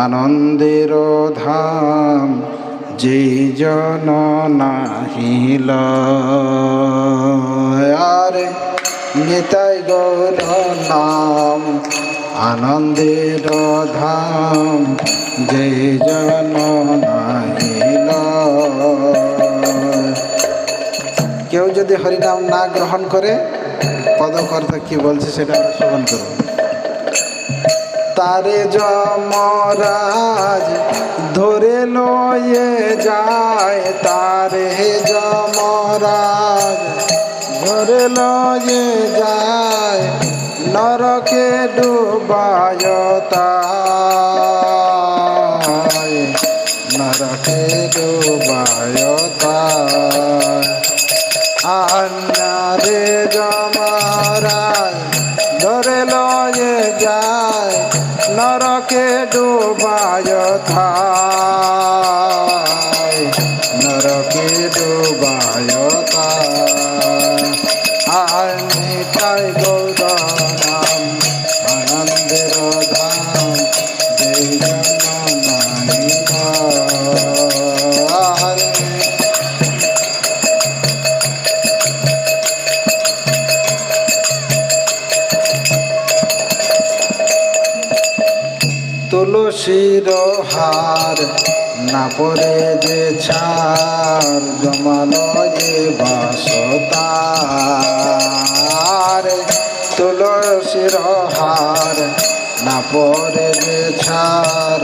আনন্দের ধাম যে জন নাহিল। আরে নিতাই গৌর নাম, আনন্দের ধাম যে জন নাহিল। কেউ যদি হরিনাম না গ্রহণ করে পদকর্তা কি বলছে সেটা শ্রবণ করব। তারে যমরাজ ধরে লয়ে যায়, তারে যমরাজ ধরে লয়ে যায়, নরকে ডুবায় নরকে ডুবায় তাই। আন্নারে জমারায় ধরে লয়ে যায় নরকে ডোবায় থায় নরকে ডোবায় থায় নিতাই গৌর তুলসীর হার না পরে যে ছার জমালো যে বাসতার। তুলসীর হার না পরে যে ছার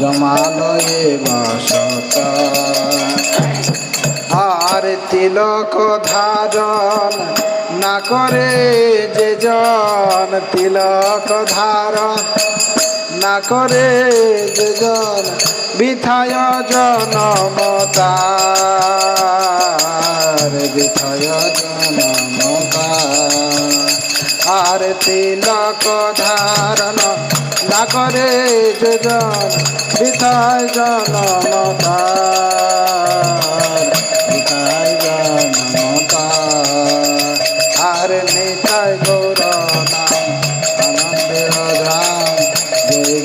জমালো যে বাসতার। আর তিলক ধারণ না করে যে জন তিলক ধারণ, না করে যে জন বিথায় জনমতার বিথায় জনমতার আর তিলক ধারণ না করে যে জন বিথায় জনমতার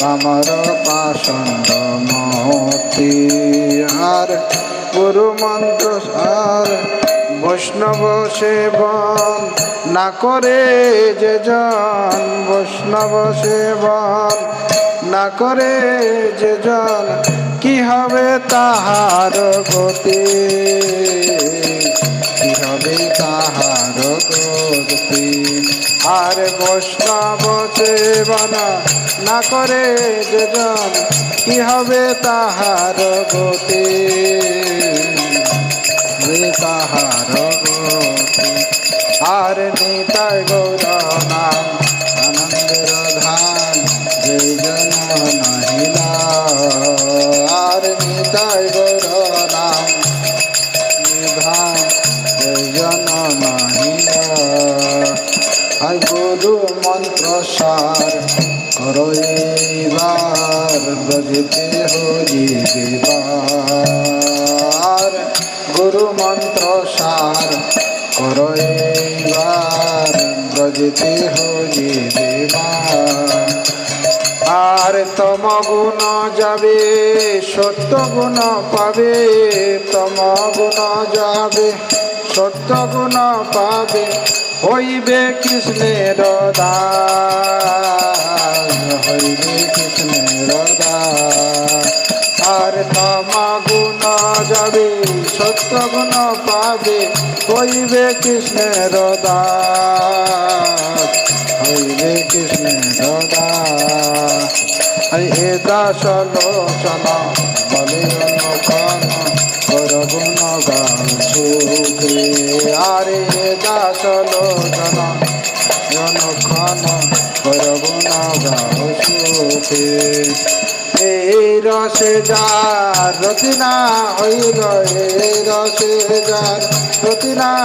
পমর পাষণ্ড মতি। আর গুরু মন্ত্র আর বৈষ্ণব সেবন না করে যে জন, বৈষ্ণব সেবন না করে যে জন, কি হবে তাহার গতি? হবে তাহার গতি আর বৈষ্ণব সেবন না করে যেজন কি হবে তাহার গতি তাহার গতি আর নিতাই গৌর নাম আর গুরু মন্ত্র সার করো এইবার ব্রজতে হরি গুরু মন্ত্র সার করো এইবার ব্রজতে হরি দেবার। আর তম গুণ যাবে, সত্য গুণ পাবে, তম গুণ যাবে, সত্য গুণ পাবে হইবে কৃষ্ণের দাস, হইবে কৃষ্ণের দাস। আর তম গুণ যাবে সত্য গুণ পাবে, হইবে কৃষ্ণের দাস, হইবে কৃষ্ণের দাস। এ দাস লোচনা, বলে অনুক্ষণ করগুণ গান সুখে আরে এ দাস লোচনা অনুক্ষণ করগুণ গান সুখে। এই রসে যার রতি না হইল এই রসে যার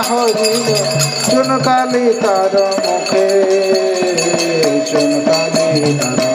হইল চুনকালি তার মুখে। চুনকালি তার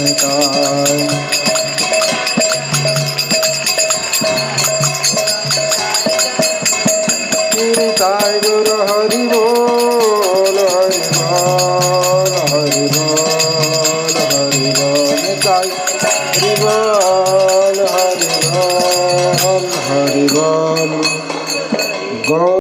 নিতাই